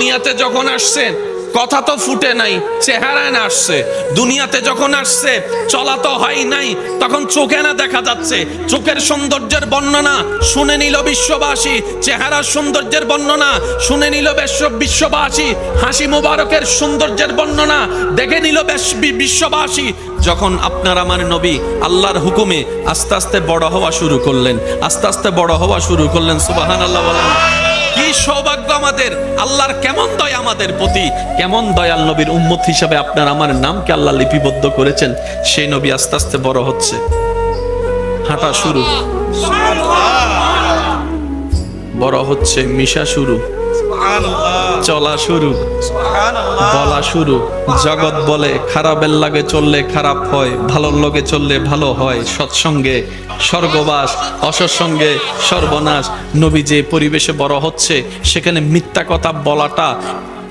দুনিয়াতে যখন আসছেন কথা তো ফুটে নাই চেহারায় না আসছে। দুনিয়াতে যখন আসছে, চলা তো হয় নাই, তখন চোখে না দেখা যাচ্ছে। চোখের সৌন্দর্যের বর্ণনা শুনে নিল বিশ্ববাসী। চেহারার সৌন্দর্যের বর্ণনা শুনে নিল বিশ্ব বিশ্ববাসী। হাসি মুবারকের সৌন্দর্যের বর্ণনা দেখে নিল বেশ- বিশ্ববাসী। যখন আপনার আমার নবী আল্লাহর হুকুমে আস্তে আস্তে বড় হওয়া শুরু করলেন, আস্তে আস্তে বড় হওয়া শুরু করলেন সুবাহান আল্লাহ কি সৌভাগ্য আমাদের? আল্লাহর কেমন দয়া আমাদের প্রতি? কেমন দয়াল নবীর উম্মত হিসাবে আপনার আমার নামকে আল্লাহ লিপিবদ্ধ করেছেন, সেই নবী আস্তে আস্তে বড় হচ্ছে। হাঁটা শুরু। বড় হচ্ছে, মিশা শুরু। চলা শুরু। বলা শুরু। জগৎ বলে খারাপের লাগে চললে খারাপ হয় ভালোর লগে চললে ভালো হয় সৎসঙ্গে স্বর্গবাস অসৎসঙ্গে সর্বনাশ। নবী যে পরিবেশে বড় হচ্ছে সেখানে মিথ্যা কথা বলাটা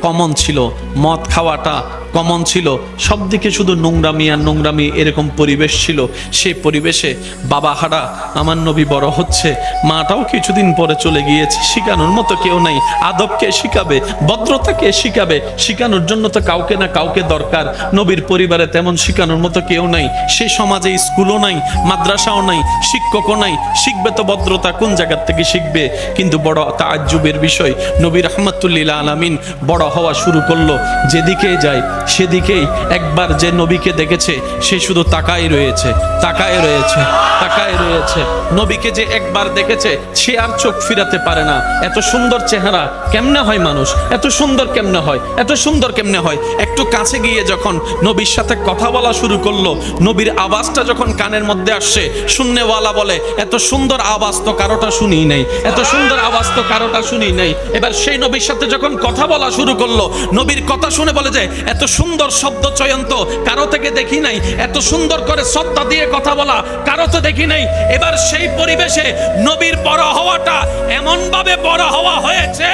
কমন ছিল মদ খাওয়াটা কমন ছিল সব দিকে শুধু নোংরামি আর নোংরামি এরকম পরিবেশ ছিল। সেই পরিবেশে, বাবা হারা, আমার নবী বড় হচ্ছে, মাটাও কিছুদিন পরে চলে গিয়েছে, শিখানোর মতো কেউ নাই আদবকে শিখাবে ভদ্রতাকে শিখাবে, শিখানোর জন্য তো কাউকে না কাউকে দরকার, নবীর পরিবারে তেমন শিখানোর মতো কেউ নাই, সে সমাজে স্কুলও নাই, মাদ্রাসাও নাই, শিক্ষকও নাই, শিখবে তো ভদ্রতা, কোন জায়গার থেকে শিখবে? কিন্তু বড় তাজ্জুবের বিষয়, নবী রহমতুল্লিল আলামিন বড় হওয়া শুরু করল, যেদিকে যায় সেদিকেই একবার যে নবীকে দেখেছে, সে শুধু তাকাই রয়েছে, তাকায় রয়েছে তাকায় রয়েছে। নবীকে যে একবার দেখেছে, সে আর চোখ ফিরাতে পারে না। এত সুন্দর চেহারা কেমনে হয় মানুষ? এত সুন্দর কেমনে হয়? এত সুন্দর কেমনে হয়? একটু কাছে গিয়ে যখন নবীর সাথে কথা বলা শুরু করল, নবীর আওয়াজটা যখন কানের মধ্যে আসছে, শূন্যওয়ালা বলে, এত সুন্দর আওয়াজ তো কারোটা শুনি নাই, এত সুন্দর আওয়াজ তো কারোটা শুনি নাই। এবার সেই নবীর সাথে যখন কথা বলা শুরু করল, নবীর কথা শুনে বলে যে, এত সুন্দর শব্দ চয়ন্ত, কারও থেকে দেখি নাই। এত সুন্দর করে সত্তা দিয়ে কথা বলা, কারও তো দেখি নাই। এবার সেই পরিবেশে নবীর বড় হওয়াটা এমনভাবে বড় হওয়া হয়েছে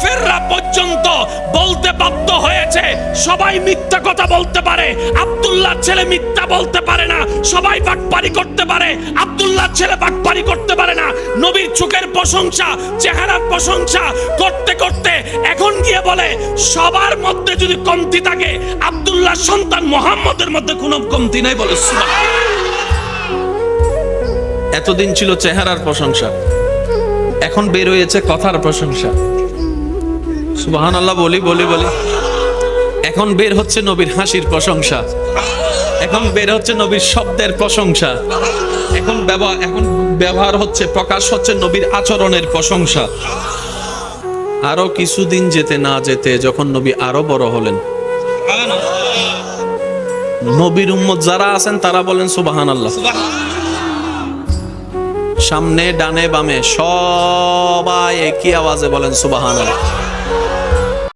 কাফেররা পর্যন্ত বলতে বাধ্য হয়েছে। সবাই মিথ্যা কথা বলতে পারে। আব্দুল্লাহ ছেলে মিথ্যা বলতে পারে না। সবাই বাটপারি করতে পারে। আব্দুল্লাহ ছেলে বাটপারি করতে পারে না। নবীর চোখের প্রশংসা, চেহারার প্রশংসা করতে করতে এখন গিয়ে বলে, সবার মধ্যে যদি কমতি থাকে আব্দুল্লাহ সন্তান মোহাম্মদের মধ্যে কোনো কমতি নাই বলে। এতদিন ছিল চেহারার প্রশংসা। এখন বের হয়েছে কথার প্রশংসা। সুবাহান আল্লাহ বলি বলি বলি। এখন বের হচ্ছে নবীর হাসির প্রশংসা। এখন বের হচ্ছে নবীর শব্দের প্রশংসা। এখন ব্যবহার এখন ব্যবহার হচ্ছে, প্রকাশ হচ্ছে নবীর আচরণের প্রশংসা। আরও কিছুদিন যেতে না যেতে যখন নবী আরও বড় হলেন। নবীর উম্মত যারা আছেন তারা বলেন সুবাহান আল্লাহ সামনে, ডানে, বামে সবাই একই আওয়াজে বলেন সুবাহান আল্লাহ